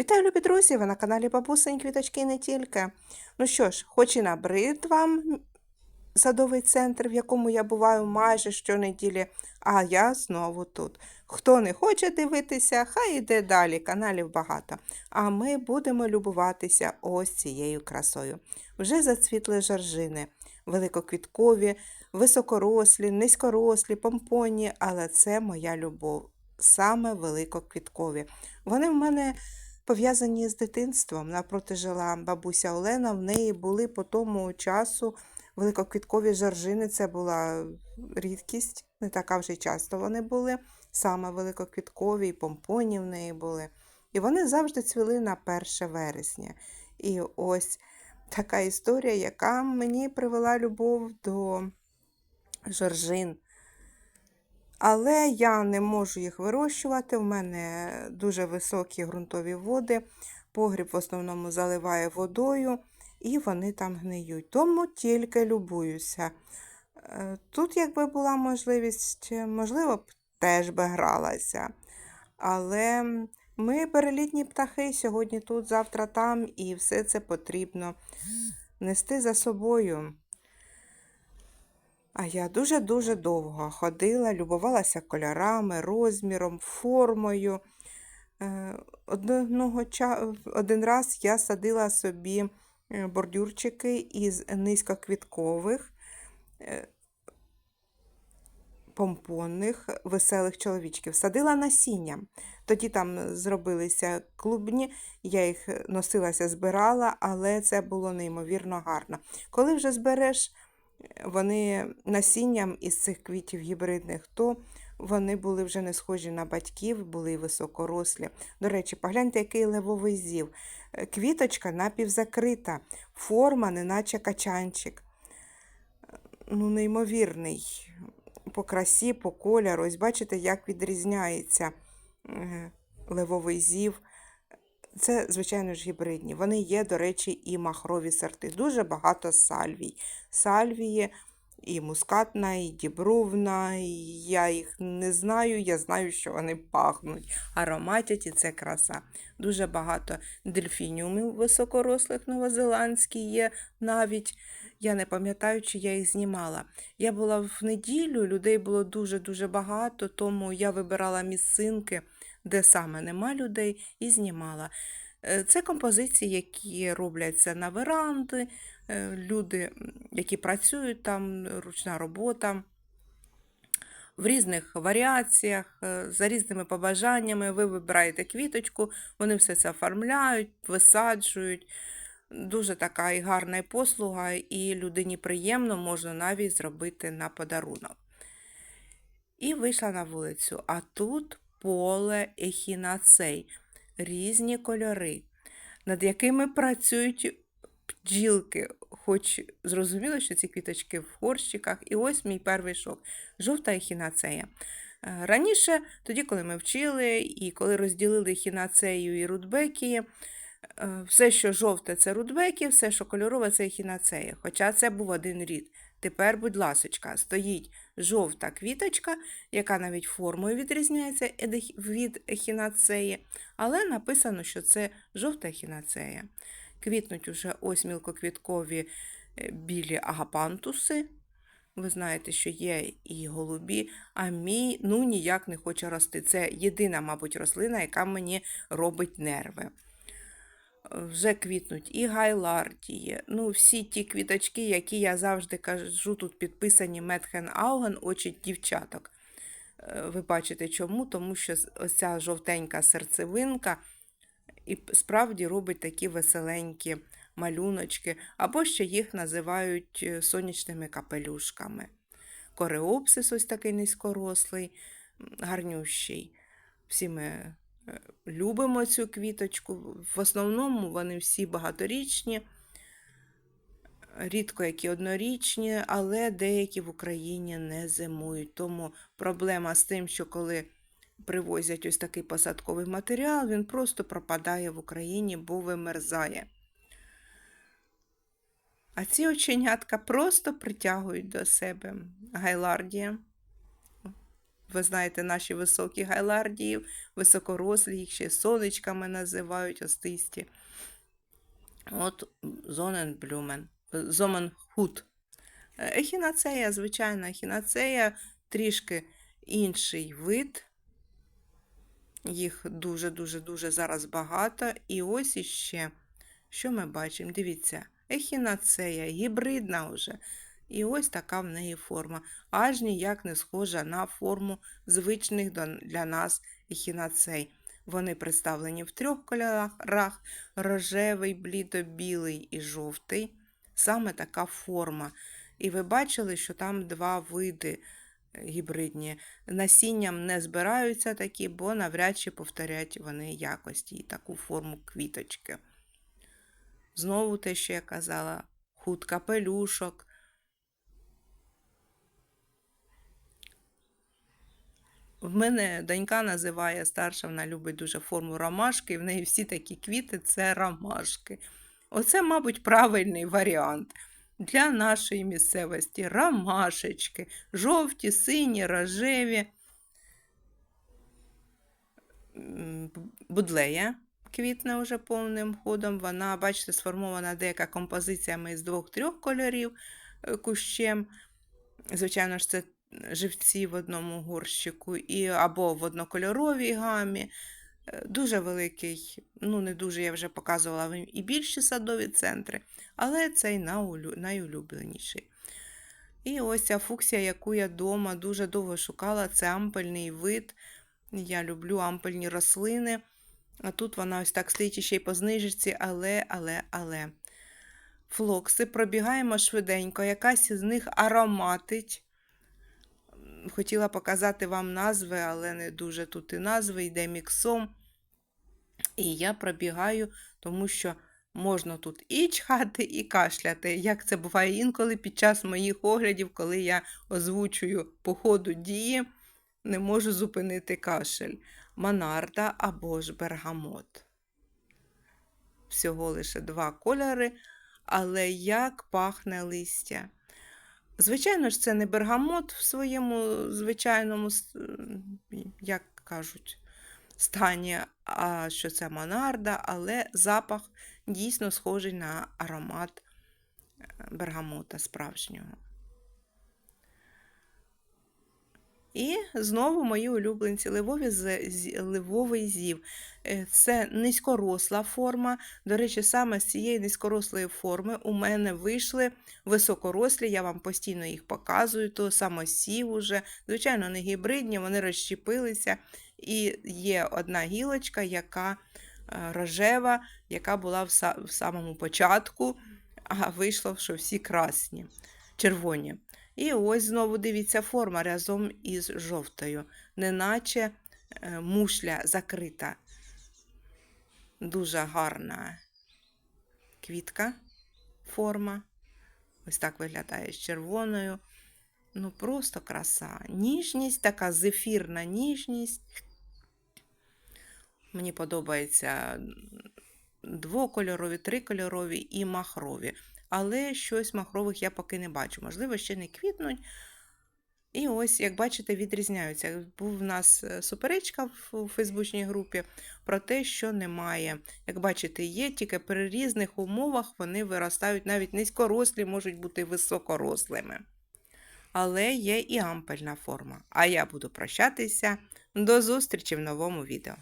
Вітаю, любі друзі! Ви на каналі Бабусині Квіточки не тільки. Ну що ж, хоч і набрид вам садовий центр, в якому я буваю майже щонеділі, а я знову тут. Хто не хоче дивитися, хай іде далі, каналів багато. А ми будемо любуватися ось цією красою. Вже зацвітли жаржини, великоквіткові, високорослі, низькорослі, помпонні, але це моя любов. Саме великоквіткові. Вони в мене пов'язані з дитинством. Напроти жила бабуся Олена, в неї були по тому часу великоквіткові жаржини. Це була рідкість, не така вже часто вони були. Саме великоквіткові, і помпоні в неї були. І вони завжди цвіли на 1 вересня. І ось така історія, яка мені привела любов до жоржин. Але я не можу їх вирощувати. У мене дуже високі ґрунтові води. Погріб в основному заливає водою, і вони там гниють. Тому тільки любуюся. Е, Тут, якби була можливість, можливо, б теж би гралася. Але ми перелітні птахи сьогодні тут, завтра там, і все це потрібно нести за собою. А я дуже-дуже довго ходила, любувалася кольорами, розміром, формою. Е, Одного. Один раз я садила собі е, бордюрчики із низькоквіткових, е, помпонних, веселих чоловічків. Садила насіння. Тоді там зробилися клубні, я їх носилася, збирала, але це було неймовірно гарно. Коли вже збереш вони насінням із цих квітів гібридних, то вони були вже не схожі на батьків, були високорослі. До речі, погляньте, який левовий зів. Е, Квіточка напівзакрита, форма, неначе качанчик. Ну, неймовірний. По красі, по кольору. Ось бачите, як відрізняється е, левовий зів. Це, звичайно ж, гібридні. Вони є, до речі, і махрові сорти. Дуже багато сальвій. Сальвії і мускатна, і дібровна. і Я їх не знаю, я знаю, що вони пахнуть. Ароматять і це краса. Дуже багато дельфініумів високорослих новозеландських є навіть. Я не пам'ятаю, чи я їх знімала. Я була в неділю, людей було дуже-дуже багато, тому я вибирала місцинки де саме нема людей, і знімала. Е, Це композиції, які робляться на веранди, е, люди, які працюють там, ручна робота. В різних варіаціях, е, за різними побажаннями, ви вибираєте квіточку, вони все це оформляють, висаджують. Дуже така і гарна і послуга, і людині приємно можна навіть зробити на подарунок. І вийшла на вулицю. А тут поле ехінацей, різні кольори, над якими працюють бджілки. Хоч зрозуміло, що ці квіточки в горщиках. І ось мій перший шок жовта ехінацея. Е, Раніше, тоді, коли ми вчили і коли розділили ехінацею і рудбекії, все, що жовте, це рудбеки, все, що кольорове, це ехінацея. Хоча це був один рід. Тепер, будь ласочка, стоїть жовта квіточка, яка навіть формою відрізняється від ехінацеї, але написано, що це жовта ехінацея. Квітнуть уже ось мілкоквіткові е, білі агапантуси. Ви знаєте, що є і голубі, а мій ну ніяк не хоче рости. Це єдина, мабуть, рослина, яка мені робить нерви вже квітнуть і гайлардії. Ну, всі ті квіточки, які я завжди кажу, тут підписані Метхен Ауген, очі дівчаток. Е, Ви бачите чому? Тому що ця жовтенька серцевинка і справді робить такі веселенькі малюночки, або ще їх називають е, сонячними капелюшками. Кореопсис ось такий низькорослий, гарнющий. Всі ми любимо цю квіточку. В основному вони всі багаторічні, рідко які однорічні, але деякі в Україні не зимують. Тому проблема з тим, що коли привозять ось такий посадковий матеріал, він просто пропадає в Україні, бо вимерзає. А ці оченятка просто притягують до себе гайлардія. Ви знаєте, наші високі гайлардії, високорослі, їх ще сонечками називають остисті. От Зоненблюмен, Зоменхут. Ехінацея, звичайна ехінацея, трішки інший вид. Їх дуже-дуже-дуже зараз багато. І ось іще, що ми бачимо? Дивіться, ехінацея, гібридна вже. І ось така в неї форма. Аж ніяк не схожа на форму звичних для нас ехінацей. Вони представлені в трьох кольорах: рожевий, блідо-білий і жовтий. Саме така форма. І ви бачили, що там два види е, гібридні. Насінням не збираються такі, бо навряд чи повторять вони якості і таку форму квіточки. Знову те, що я казала, худ капелюшок. В мене донька називає старша, вона любить дуже форму ромашки, і в неї всі такі квіти це ромашки. Оце, мабуть, правильний варіант для нашої місцевості. Ромашечки, жовті, сині, рожеві. Будлея квітне вже повним ходом. Вона, бачите, сформована деяка композиціями з двох-трьох кольорів е, кущем. Звичайно ж, це живці в одному горщику і або в однокольоровій гамі. Е, Дуже великий, ну не дуже я вже показувала вам і більші садові центри, але цей найулюбленіший. І ось ця фуксія, яку я вдома дуже довго шукала, це ампельний вид. Я люблю ампельні рослини. А тут вона ось так стоїть ще й по знижці, але, але, але. Флокси пробігаємо швиденько, якась із них ароматить. Хотіла показати вам назви, але не дуже тут і назви, йде міксом. І я пробігаю, тому що можна тут і чхати, і кашляти. Як це буває інколи під час моїх оглядів, коли я озвучую по ходу дії, не можу зупинити кашель. Монарда або ж бергамот. Всього лише два кольори, але як пахне листя. Звичайно ж, це не бергамот в своєму звичайному, як кажуть, стані, а що це монарда, але запах дійсно схожий на аромат е, бергамота справжнього. І знову мої улюбленці ливові з- ливовий зів. Е, Це низькоросла форма. До речі, саме з цієї низькорослої форми у мене вийшли високорослі, я вам постійно їх показую, то самосів уже. Звичайно, не гібридні, вони розщепилися. І є одна гілочка, яка е, рожева, яка була в самому початку, а вийшло, що всі красні, червоні. І ось знову дивіться форма разом із жовтою, неначе е, мушля закрита. Дуже гарна квітка, форма. Ось так виглядає з червоною. Ну, просто краса. Ніжність, така зефірна ніжність. Мені подобаються двокольорові, трикольорові і махрові. Але щось махрових я поки не бачу. Можливо, ще не квітнуть. І ось, як бачите, відрізняються. Був в нас е, суперечка в фейсбучній групі про те, що немає. Як бачите, є, тільки при різних умовах вони виростають навіть низькорослі, можуть бути високорослими. Але є і ампельна форма. А я буду прощатися. До зустрічі в новому відео.